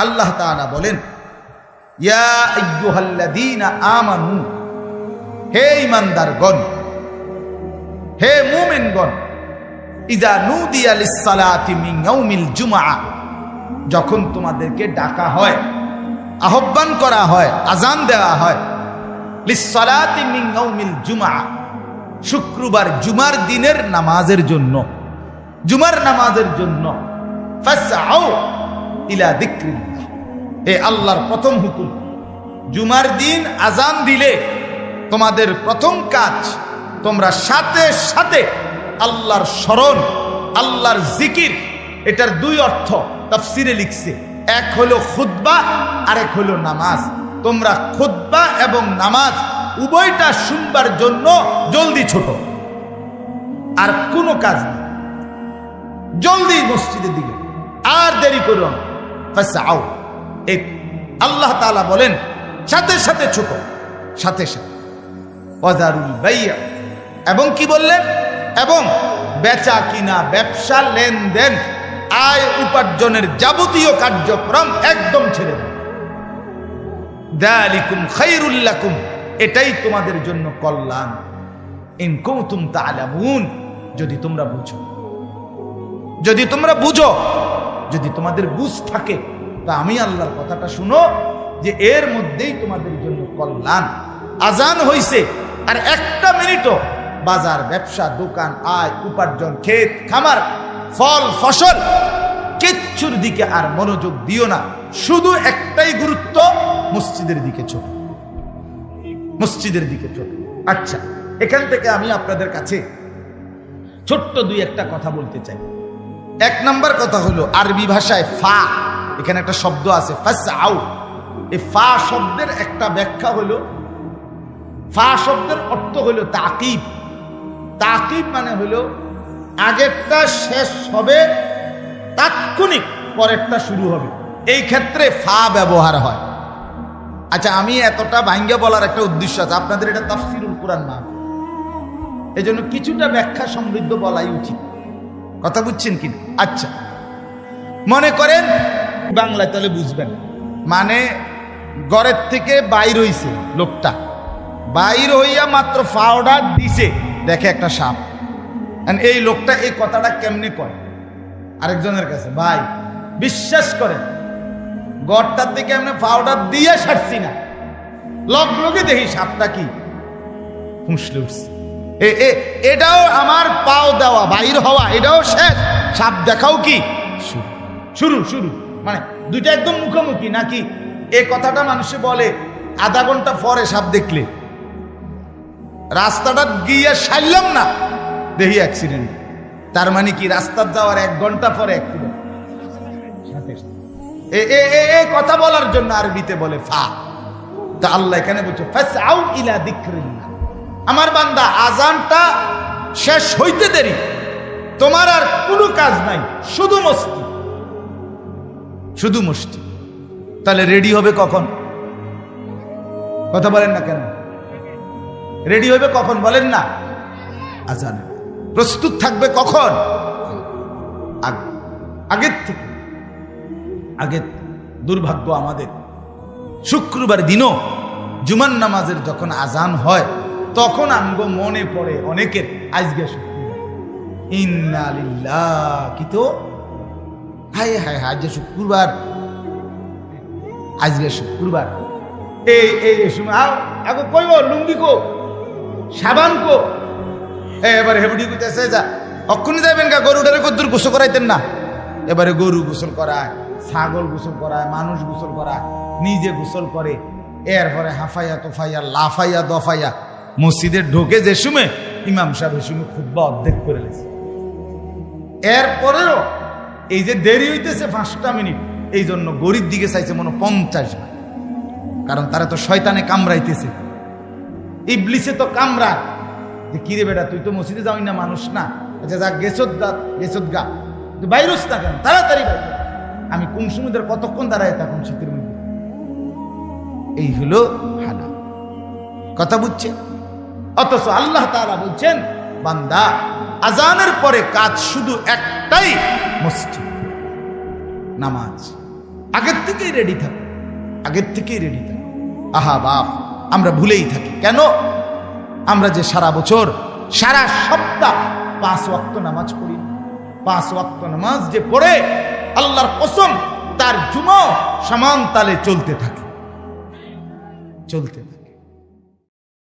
আল্লাহ তাআলা বলেন আমানু, হে হে যখন তোমাদেরকে ডাকা হয়, আহ্বান করা হয় আজান দেওয়া হয় জুমআ, শুক্রবার জুমার দিনের নামাজের জন্য, জুমার নামাজের জন্য ইলা এ আল্লাহর প্রথম হুকুম। জুমার দিন আজান দিলে তোমাদের প্রথম কাজ, তোমরা সাথে সাথে আল্লাহর স্মরণ, আল্লাহর জিকির, এটার দুই অর্থ তাফসিরে লিখছে। এক হলো খুতবা, আরেক হলো নামাজ। তোমরা খুতবা এবং নামাজ উভয়টা শুনবার জন্য জলদি ছোট। আর কোনো কাজ নেই। জলদি মসজিদের দিকে। আর দেরি করো না। ফাসআউ। আল্লাহ তাআলা বলেন, সাথে সাথে ছোট, সাথে সাথে। অজারুল বাইয়া। এবং কি বললেন? এবং বেচা কিনা ব্যবসা লেনদেন, আয় উপার্জনের যাবতীয় কার্যক্রম একদম ছেড়ে দেন। দালিকুম খাইরুল্লাকুম এটাই তোমাদের জন্য কল্যাণ। ইন কৌতুম তালামুন যদি তোমরা বুঝো। যদি তোমরা বুঝো, যদি তোমাদের বুঝ থাকে তা আমি আল্লাহর কথাটা শুনো যে এর মধ্যেই তোমাদের জন্য কল্যাণ। আজান হইছে, আর একটা মিনিটও বাজার, ব্যবসা, দোকান, আয়, উপার্জন, ক্ষেত, খামার, ফল, ফসল কিচ্ছুর দিকে আর মনোযোগ দিও না। শুধু একটাই গুরুত্ব, মসজিদের দিকে ছোট মসজিদের দিকে ছোট আচ্ছা এখান থেকে আমি আপনাদের কাছে ছোট্ট দুই একটা কথা বলতে চাই। এক নাম্বার কথা হলো, আরবি ভাষায় ফা। এখানে একটা শব্দ আছে এই ফা শব্দের একটা ব্যাখ্যা হলো, ফা শব্দের অর্থ হলো তাকিব। তাকিব মানে হলো আগেরটা শেষ হবে, তাৎক্ষণিক পরেরটা শুরু হবে। এই ক্ষেত্রে ফা ব্যবহার হয়। আচ্ছা আমি এতটা ভাঙ্গে বলার একটা উদ্দেশ্য আছে, আপনাদের এটা তাফসিরুল কোরআন না এই জন্য কিছুটা ব্যাখ্যা সমৃদ্ধ বলাই উচিত। কথা বুঝছেন কি আচ্ছা। মনে করেন বাংলায় তাহলে বুঝবেন। মানে ঘরের থেকে বাইর হইছে লোকটা। বাইর হইয়া মাত্র পাউডার দিছে। দেখে একটা সাপ। এই লোকটা এই কথাটা কেমনে করে আরেকজনের কাছে, ভাই, বিশ্বাস করেন গড়টার দিকে এমনি পাউডার দিয়ে সারছি না। লগ লগে দেখি সাপটা কি? এ- এ- এটাও আমার পাও দেওয়া, বাইর হওয়া, এটাও শেষ। সাপ দেখাও কি? শুরু শুরু শুরু। মানে দুইটা একদম মুখোমুখি, নাকি এ কথাটা মানুষে বলে, আধা ঘণ্টা পরে সাপ দেখলে। রাস্তাটা গিয়ে সারলাম না, দেখি অ্যাক্সিডেন্ট তার মানে কি রাস্তার যাওয়ার এক ঘণ্টা পরে কথা বলার জন্য আরবিতে বলে ফা। তা আল্লাহ এখানে বলছে ইলা আমার বান্দা আজানটা শেষ হইতে দেরি। তোমার আর কোনো কাজ নাই, শুধু মস্তি শুধু মুষ্টি তাহলে রেডি হবে কখন? কথা বলেন না কেন? রেডি হবে কখন? বলেন না। আজান। প্রস্তুত থাকবে কখন? আগ- আগের থেকে। আগের দুর্ভাগ্য আমাদের। শুক্রবার দিনও জুমান নামাজের যখন আজান হয়, তখন আমগো মনে পড়ে অনেকের। আজকে শুক্রবার। ইন্নালিল্লাহ কি তো? হায় হায় হায়, আজকে শুক্রবার। আজকে শুক্রবার। এই এই সময় আগে কইব, লুঙ্গি কো, সাবান কো। এবারে হেবুডি কইতেছে, যা, অক্ষণি যাবেন গা গরুটারে কদ্দুর গোসল করাইতেন না। এবারে গরু গোসল করায়, ছাগল গোসল করায়, মানুষ গোসল করায়, নিজে গোসল করে, এরপরে হাফাইয়া, তোফাইয়া, লাফাইয়া, দফাইয়া, মসজিদে ঢোকে যে সময় ইমাম সাহেব এই সময় খুব্বা অর্ধেক করে লেছে। এরপরেও এই যে দেরি হইতেছে পাঁচটা মিনিট, এই জন্য গরিব দিকে চাইছে মনে পঞ্চাশ বার। কারণ তারা তো শয়তানে কামড়াইতেছে। ইবলিসে তো কামড়া যে কিরে বেটা, তুই তো মসজিদে যাওই না, মানুষ না। আচ্ছা যা গেছত গা গেছত গা। তুই বাইরস না কেন? তাড়াতাড়ি বাইর আমি কোন কতক্ষণ দাঁড়ায় থাকুন শীতের মধ্যে? এই হলো হানা। কথা বুঝছে? অথচ আল্লাহ তাআলা বলছেন, বান্দা আজানের পরে কাজ শুধু একটাই মসজিদ, নামাজ, আগের থেকেই রেডি থাকো, আগের থেকেই রেডি থাকো। আহা বাপ, আমরা ভুলেই থাকি। কেন? আমরা যে সারা বছর, সারা সপ্তাহ পাঁচ ওয়াক্ত নামাজ পড়ি। পাঁচ ওয়াক্ত নামাজ যে পড়ে, আল্লাহর কসম, তার জুমো সমান তালে চলতে থাকে। চলতে থাকে।